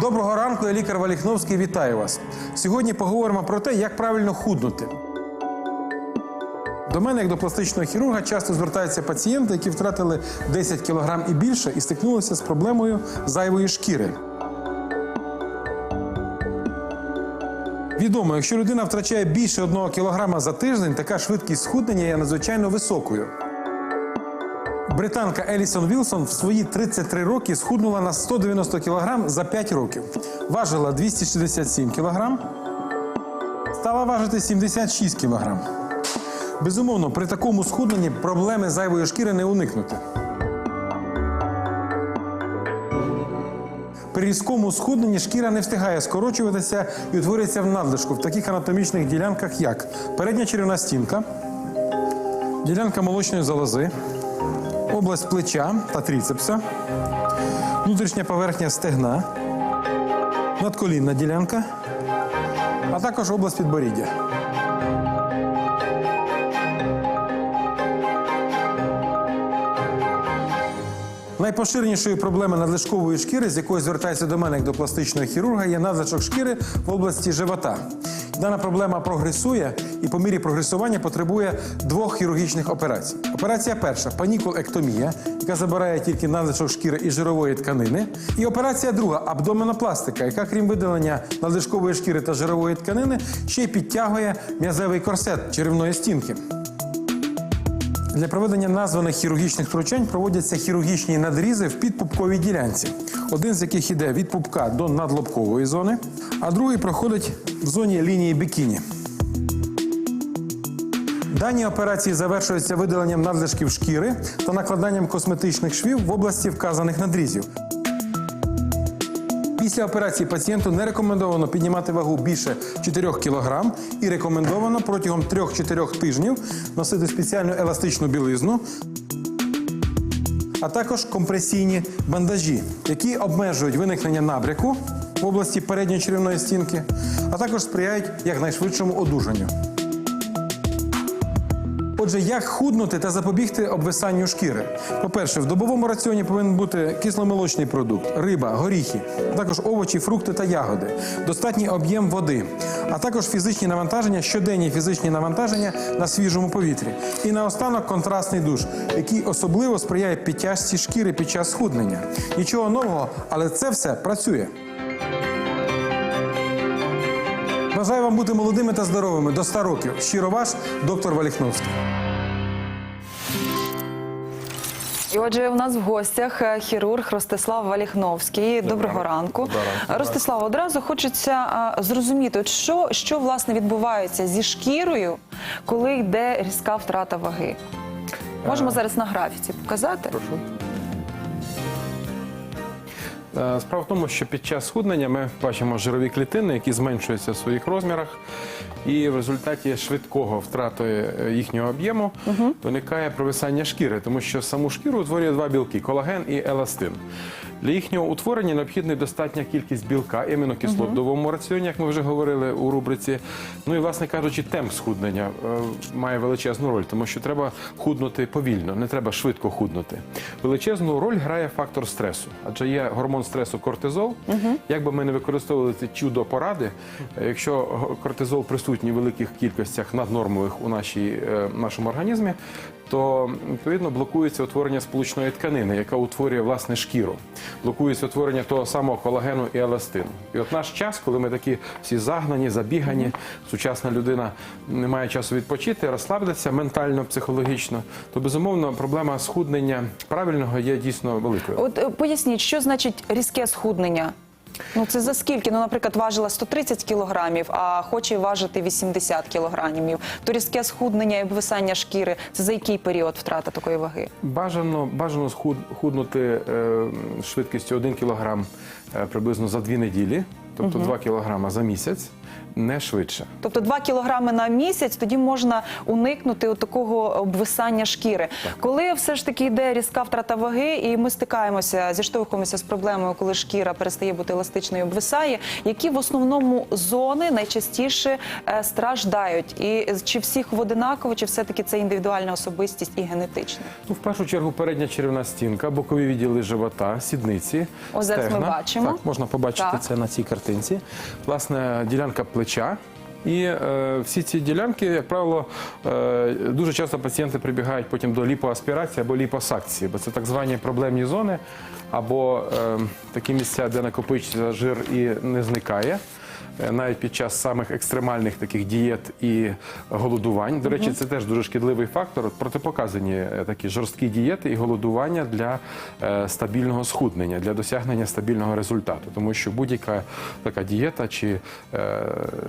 Доброго ранку, я лікар Валіхновський. Вітаю вас. Сьогодні поговоримо про те, як правильно худнути. До мене, як до пластичного хірурга, часто звертаються пацієнти, які втратили 10 кг і більше і стикнулися з проблемою зайвої шкіри. Відомо, якщо людина втрачає більше 1 кг за тиждень, така швидкість схуднення є надзвичайно високою. Британка Елісон Вілсон в свої 33 роки схуднула на 190 кг за 5 років. Важила 267 кг, стала важити 76 кг. Безумовно, при такому схудненні проблеми зайвої шкіри не уникнути. При різкому схудненні шкіра не встигає скорочуватися і утворюється в надлишку в таких анатомічних ділянках, як передня черевна стінка, ділянка молочної залози, область плеча та тріцепса, внутрішня поверхня стегна, надколінна ділянка, а також область підборіддя. Найпоширенішою проблемою надлишкової шкіри, з якою звертається до мене як до пластичного хірурга, є надлишок шкіри в області живота. Дана проблема прогресує і по мірі прогресування потребує двох хірургічних операцій. Операція перша панікулектомія, яка забирає тільки надлишок шкіри і жирової тканини. І операція друга абдоменопластика, яка, крім видалення надлишкової шкіри та жирової тканини, ще й підтягує м'язевий корсет черевної стінки. Для проведення названих хірургічних втручань проводяться хірургічні надрізи в підпупковій ділянці, один з яких іде від пупка до надлобкової зони, а другий проходить в зоні лінії бікіні. Дані операції завершуються видаленням надлишків шкіри та накладанням косметичних швів в області вказаних надрізів. Після операції пацієнту не рекомендовано піднімати вагу більше 4 кг і рекомендовано протягом 3-4 тижнів носити спеціальну еластичну білизну, а також компресійні бандажі, які обмежують виникнення набряку в області передньої черевної стінки, а також сприяють якнайшвидшому одужанню. Отже, як худнути та запобігти обвисанню шкіри? По-перше, в добовому раціоні повинен бути кисломолочний продукт, риба, горіхи, також овочі, фрукти та ягоди, достатній об'єм води, а також фізичні навантаження, щоденні фізичні навантаження на свіжому повітрі. І наостанок контрастний душ, який особливо сприяє підтяжці шкіри під час схуднення. Нічого нового, але це все працює. Бажаю вам бути молодими та здоровими до 100 років. Щиро ваш доктор Валіхновський. І отже, у нас в гостях е, хірург Ростислав Валіхновський. Доброго ранку. Ростислав, одразу хочеться е, зрозуміти, що, що власне відбувається зі шкірою, коли йде різка втрата ваги. Можемо зараз на графіці показати. Прошу. Е, Справа в тому, що під час схуднення ми бачимо жирові клітини, які зменшуються в своїх розмірах, і в результаті швидкого втрати е, їхнього об'єму виникає провисання шкіри, тому що саму шкіру утворює два білки колаген і еластин. Для їхнього утворення необхідна достатня кількість білка, амінокислот в довгому раціоні, як ми вже говорили у рубриці. Ну і, власне кажучи, темп схуднення е, має величезну роль, тому що треба худнути повільно, не треба швидко худнути. Величезну роль грає фактор стресу, адже є гормон стресу кортизол. Як би ми не використовували ці чудо поради, е, якщо кортизол присутній в великих кількостях наднормових у нашій, е, нашому організмі, то відповідно блокується утворення сполучної тканини, яка утворює власне шкіру. Блокується утворення того самого колагену і еластину. І от наш час, коли ми такі всі загнані, забігані, сучасна людина не має часу відпочити, розслабитися ментально, психологічно, то безумовно проблема схуднення правильного є дійсно великою. От е, поясніть, що значить різке схуднення? Ну це за скільки? Ну, наприклад, важила 130 кілограмів, а хоче важити 80 кілограмів. То різке схуднення і обвисання шкіри це за який період втрата такої ваги? Бажано, бажано схуд- худнути е, швидкістю 1 кілограм е, приблизно за 2 неділі, тобто 2 кілограма за місяць. Не швидше. Тобто 2 кілограми на місяць, тоді можна уникнути от такого обвисання шкіри. Коли все ж таки йде різка втрата ваги, і ми стикаємося, зіштовхуємося з проблемою, коли шкіра перестає бути еластичною, і обвисає, які в основному зони найчастіше е, страждають? І чи всіх в одинаково, чи все-таки це індивідуальна особистість і генетична? Ну, в першу чергу передня черевна стінка, бокові відділи живота, сідниці. Ось зараз ми бачимо. Так, можна побачити Так. це на цій картинці. Власне, ділянка плеча. І е, всі ці ділянки, як правило, е, дуже часто пацієнти прибігають потім до ліпоаспірації або ліпосакції, бо це так звані проблемні зони, або е, такі місця, де накопичується жир і не зникає. Е, Навіть під час самих екстремальних таких дієт і голодувань. До речі, це теж дуже шкідливий фактор. Протипоказані е, такі жорсткі дієти і голодування для е, стабільного схуднення, для досягнення стабільного результату. Тому що будь-яка така дієта чи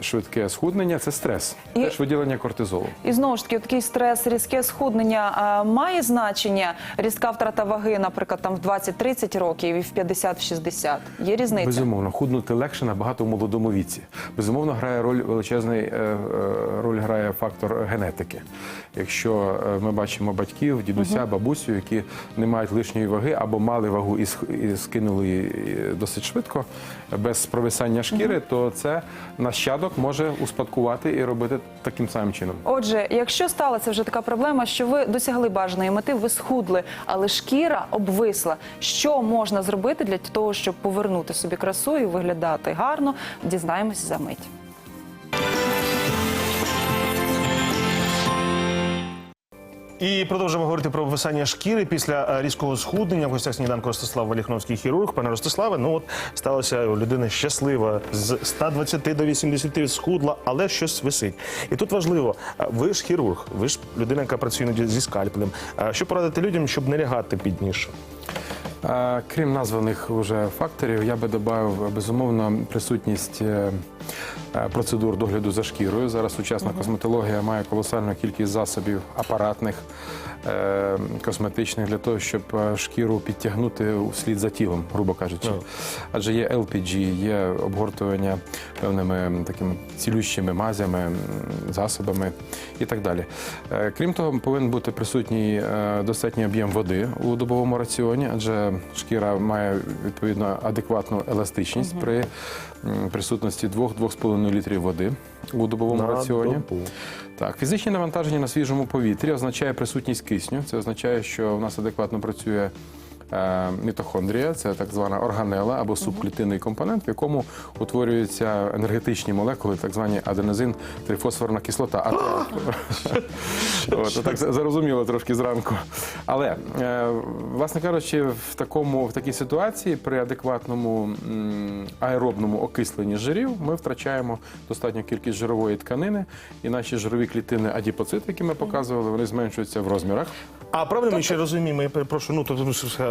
швидке схуднення це стрес, І- теж виділення кортизолу. І знову ж таки, такий стрес, різке схуднення має значення. Різка втрата ваги, наприклад, там в 20-30 років і в 50-60. Є різниця? Безумовно, худнути легше набагато в молодому віці. Безумовно, грає роль величезний е, е, роль грає фактор генетики. Якщо е, ми бачимо батьків, дідуся, бабусю, які не мають лишньої ваги або мали вагу і скинули її досить швидко, без провисання шкіри, то це нащадок може успадкувати і робити таким самим чином. Отже, якщо сталася вже така проблема, що ви досягли бажаної мети, ви схудли, але шкіра обвисла. Що можна зробити для того, щоб повернути собі красу і виглядати гарно? Дізнаємося за мить. І продовжуємо говорити про обвисання шкіри після е, різкого схуднення. В гостях сніданку Ростислав Валіхновський хірург. Пане Ростиславе, ну от сталося у людини щаслива з 120 до 80 схудла, але щось висить. І тут важливо, е, ви ж хірург, ви ж людина, яка працює іноді зі скальпелем. Е, Що порадити людям, щоб не лягати під ніж? Крім названих вже факторів, я би додав безумовно присутність процедур догляду за шкірою. Зараз сучасна косметологія має колосальну кількість засобів апаратних, е, косметичних для того, щоб е, шкіру підтягнути вслід за тілом, грубо кажучи. Адже є LPG, є обгортування певними такими цілющими мазями, засобами і так далі. Е, Крім того, повинен бути присутній е, достатній об'єм води у добовому раціоні, адже шкіра має відповідно адекватну еластичність при присутності 2-2,5 літрів води у добовому На раціоні. добу. Так, фізичне навантаження на свіжому повітрі означає присутність кисню. Це означає, що в нас адекватно працює. Е, Мітохондрія це так звана органела або субклітинний компонент, в якому утворюються енергетичні молекули, так звані аденозин, трифосфорна кислота. От, так зарозуміло трошки зранку. Але, е, власне кажучи, в такому в такій ситуації при адекватному аеробному окисленні жирів ми втрачаємо достатню кількість жирової тканини, і наші жирові клітини адіпоцити, які ми показували, вони зменшуються в розмірах. А правильно ми ще розуміємо, я перепрошую, ну тобто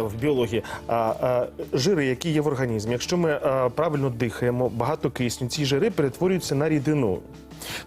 в біології, а, а, жири, які є в організмі, якщо ми а, правильно дихаємо, багато кисню, ці жири перетворюються на рідину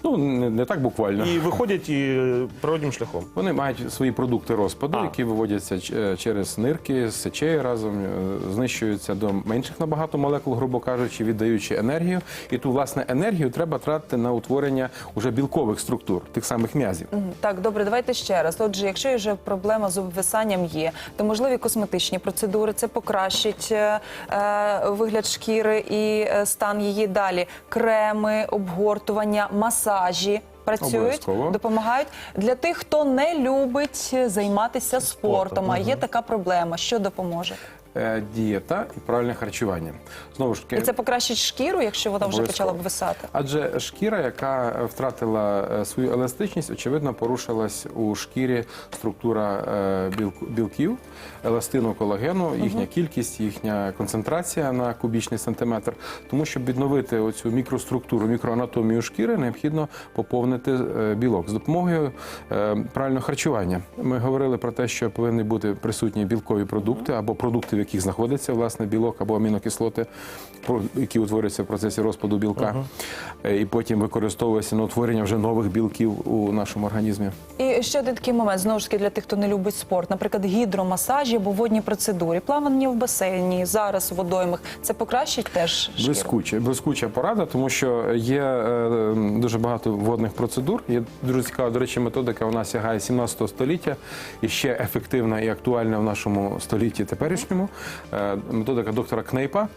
Ну не, не так буквально. і виходять і природнім шляхом. Вони мають свої продукти розпаду, А. які виводяться ч- е, через нирки, з сечею разом, е, знищуються до менших набагато молекул, грубо кажучи, віддаючи енергію. І ту власне енергію треба тратити на утворення уже білкових структур, тих самих м'язів. Мгм. Так, добре, давайте ще раз. Отже, якщо вже проблема з обвисанням є, то можливі косметичні процедури це покращить е, е, вигляд шкіри і е, стан її далі. Креми, обгортування, масажі. Працюють, Обов'язково. допомагають для тих, хто не любить займатися спортом. Спортом, А є така проблема. Що допоможе? Е, Дієта і правильне харчування. Знову ж І це покращить шкіру, якщо вона вже почала обвисати. Адже шкіра, яка втратила е, свою еластичність, очевидно, порушилась у шкірі структура е, білків, еластину колагену, їхня кількість, їхня концентрація на кубічний сантиметр. Тому щоб відновити оцю мікроструктуру, мікроанатомію шкіри, необхідно поповнити білок з допомогою правильного харчування. Ми говорили про те, що повинні бути присутні білкові продукти або продукти, яких знаходиться власне білок або амінокислоти, про- які утворюються в процесі розпаду білка, Е, і потім використовується на утворення вже нових білків у нашому організмі. І ще один такий момент знову ж таки для тих, хто не любить спорт, наприклад, гідромасажі або водні процедури, плавання в басейні, зараз в водоймах. Це покращить теж шкіру? Блискуча, блискуча порада, тому що є е, дуже багато водних процедур. Є дуже цікава, до речі, методика. Вона сягає 17 століття і ще ефективна і актуальна в нашому столітті теперішньому. Е, методика доктора Кнейпа,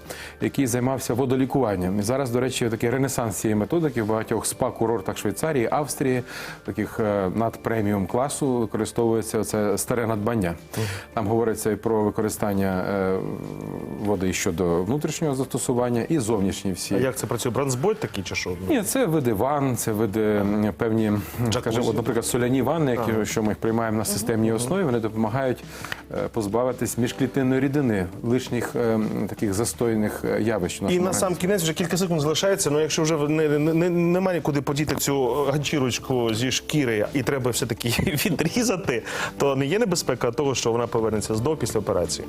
який займався водолікуванням. І зараз, до речі, такий ренесанс цієї методики в багатьох спа-курортах Швейцарії, Австрії, таких е, надпреміум класу використовується це старе надбання. Там говориться і про використання е, води щодо внутрішнього застосування і зовнішні всі. А як це працює? Бронзбойт такий чи що? Ні, це види ванн, це види певні, скажімо, от, наприклад, соляні ванни, які що ми їх приймаємо на системній основі, вони допомагають позбавитись міжклітинної рідини, лишніх е, таких застойних е, явищ. І на сам кінець вже кілька секунд залишається. Ну якщо вже не, не, не, немає куди подіти цю ганчірочку зі шкіри і треба все-таки відрізати, то не є небезпека того, що вона повернеться знов після операції.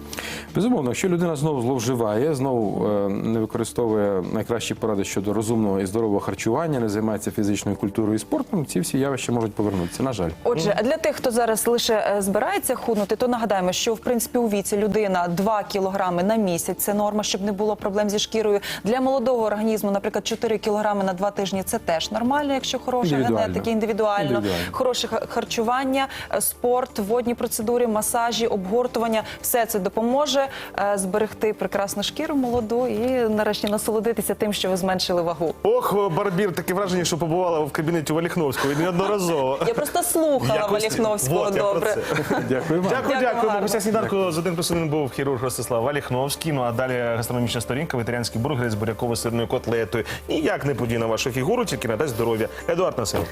Безумовно, якщо людина знову зловживає, знову е, не використовує найкращі поради щодо розумного і здорового харчування, не займається фізичною культурою і спортом, ці всі явища можуть повернутися. На жаль. Отже, а для тих, хто зараз лише е, збирається худнути, то нагадаємо, що в принципі у віці людина 2 кілограми на місяць це норма, щоб не було проблем зі шкірою. Для молодого організму, наприклад, 4 кілограми на 2 тижні це теж нормально, якщо хороша генетика, індивідуально, Індивідуально. хороше харчування, е, спорт, водні процедури, масажі, обгортування все це допоможе е, зберегти прекрасну шкіру молоду і нарешті насолодитися тим, що ви зменшили вагу. Ох, Барбір, таке враження, що побувала в кабінеті Валіхновського і неодноразово. Я просто слухала Валіхновського добре. Дякую. Дякую, Дякую, дякую. гарно. Сніданку з один плюс один був хірург Ростислав Валіхновський. Ну а далі гастрономічна сторінка, ветеріанські бургер з буряково сирною котлетою. Ніяк не подій на вашу фігуру, тільки надасть здоров'я. Едуард Насилов.